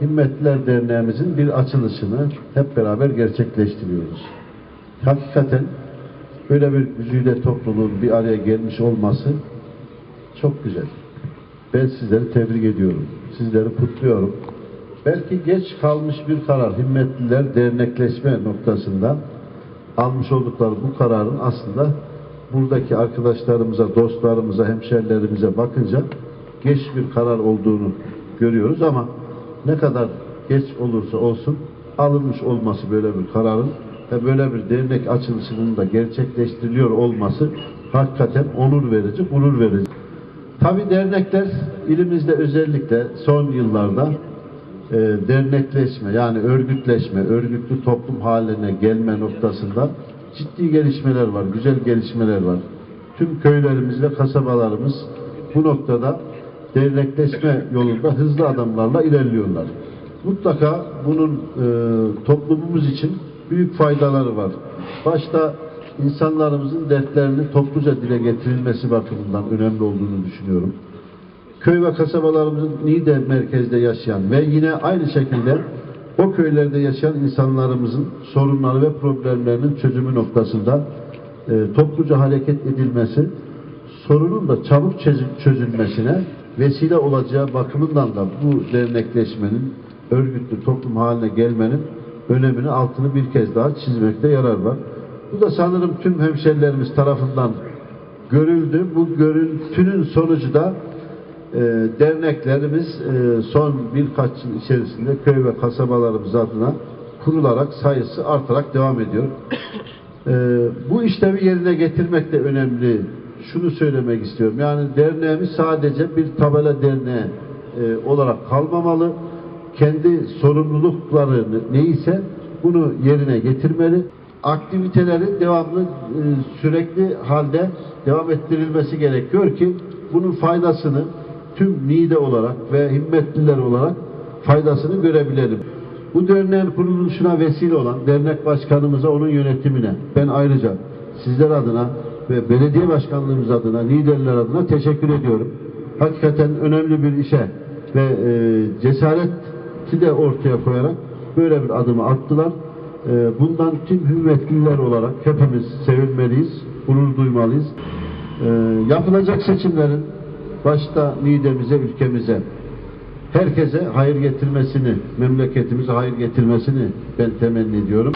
Himmetliler Derneğimizin bir açılışını hep beraber gerçekleştiriyoruz. Hakikaten böyle bir güzide topluluğun bir araya gelmiş olması çok güzel. Ben sizleri tebrik ediyorum. Sizleri kutluyorum. Belki geç kalmış bir karar Himmetliler dernekleşme noktasında almış oldukları bu kararın aslında buradaki arkadaşlarımıza, dostlarımıza, hemşerilerimize bakınca geç bir karar olduğunu görüyoruz ama ne kadar geç olursa olsun alınmış olması böyle bir kararın ve böyle bir dernek açılışının da gerçekleştiriliyor olması hakikaten onur verici, gurur verici. Tabi dernekler ilimizde özellikle son yıllarda e, dernekleşme yani örgütleşme, örgütlü toplum haline gelme noktasında ciddi gelişmeler var, güzel gelişmeler var. Tüm köylerimiz ve kasabalarımız bu noktada dernekleşme yolunda hızlı adımlarla ilerliyorlar. Mutlaka bunun e, toplumumuz için büyük faydaları var. Başta insanlarımızın dertlerinin topluca dile getirilmesi bakımından önemli olduğunu düşünüyorum köy ve kasabalarımızın Niğde merkezde yaşayan ve yine aynı şekilde o köylerde yaşayan insanlarımızın sorunları ve problemlerinin çözümü noktasında e, topluca hareket edilmesi sorunun da çabuk çözü- çözülmesine vesile olacağı bakımından da bu dernekleşmenin örgütlü toplum haline gelmenin önemini altını bir kez daha çizmekte yarar var. Bu da sanırım tüm hemşerilerimiz tarafından görüldü. Bu görüntünün sonucu da e, derneklerimiz e, son birkaç yıl içerisinde köy ve kasabalarımız adına kurularak sayısı artarak devam ediyor. E, bu işlevi yerine getirmek de önemli. Şunu söylemek istiyorum. Yani derneğimiz sadece bir tabela derneği e, olarak kalmamalı. Kendi sorumlulukları neyse bunu yerine getirmeli. Aktivitelerin devamlı e, sürekli halde devam ettirilmesi gerekiyor ki bunun faydasını tüm Niğde olarak ve himmetliler olarak faydasını görebilelim. Bu derneğin kuruluşuna vesile olan dernek başkanımıza, onun yönetimine ben ayrıca sizler adına ve belediye başkanlığımız adına, Niğdeliler adına teşekkür ediyorum. Hakikaten önemli bir işe ve e, cesareti de ortaya koyarak böyle bir adımı attılar. E, bundan tüm himmetliler olarak hepimiz sevinmeliyiz, gurur duymalıyız. E, yapılacak seçimlerin başta Niğde'mize, ülkemize, herkese hayır getirmesini, memleketimize hayır getirmesini ben temenni ediyorum.